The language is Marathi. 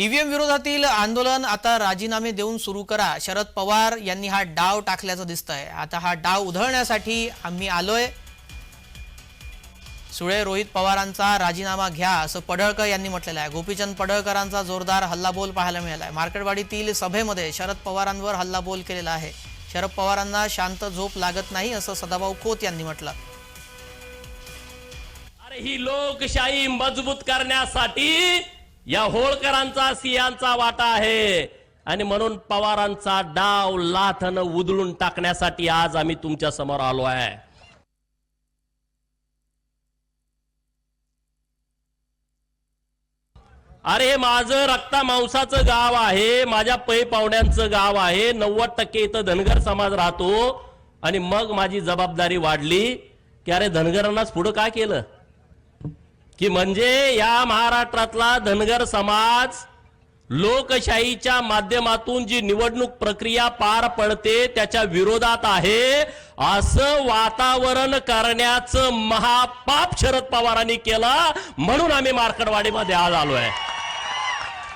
ईव्हीएम विरोधातील आंदोलन आता राजीनामे देऊन सुरू करा. शरद पवार यांनी हा डाव टाकल्याचं आहे आता हा डाव उधळण्यासाठी आम्ही आलोय. सुळे रोहित पवारांचा राजीनामा घ्या असं पडळकर यांनी म्हटलेलं आहे. गोपीचंद पडळकरांचा जोरदार हल्लाबोल पाहायला मिळाला आहे मार्केटवाडीतील सभेमध्ये शरद पवारांवर हल्लाबोल केलेला आहे. शरद पवारांना शांत झोप लागत नाही असं सदाभाऊ खोत यांनी म्हटलं. अरे ही लोकशाही मजबूत करण्यासाठी या होळकरांचा सिंहांचा वाटा आहे. आणि म्हणून पवारांचा डाव लाथन उधळून टाकण्यासाठी आज आम्ही तुमच्यासमोर आलो आहे. अरे माझं रक्ता मांसाचं गाव आहे माझ्या पै पाहुण्यांचं गाव आहे. नव्वद टक्के इथं धनगर समाज राहतो. आणि मग माझी जबाबदारी वाढली की अरे धनगरांनाच पुढं काय केलं? की म्हणजे या महाराष्ट्रातला धनगर समाज लोकशाहीच्या माध्यमातून जी निवडणूक प्रक्रिया पार पडते त्याच्या विरोधात आहे. असं वातावरण करण्याचं महापाप शरद पवारांनी केलं म्हणून आम्ही मार्कडवाडीमध्ये आज आलो आहे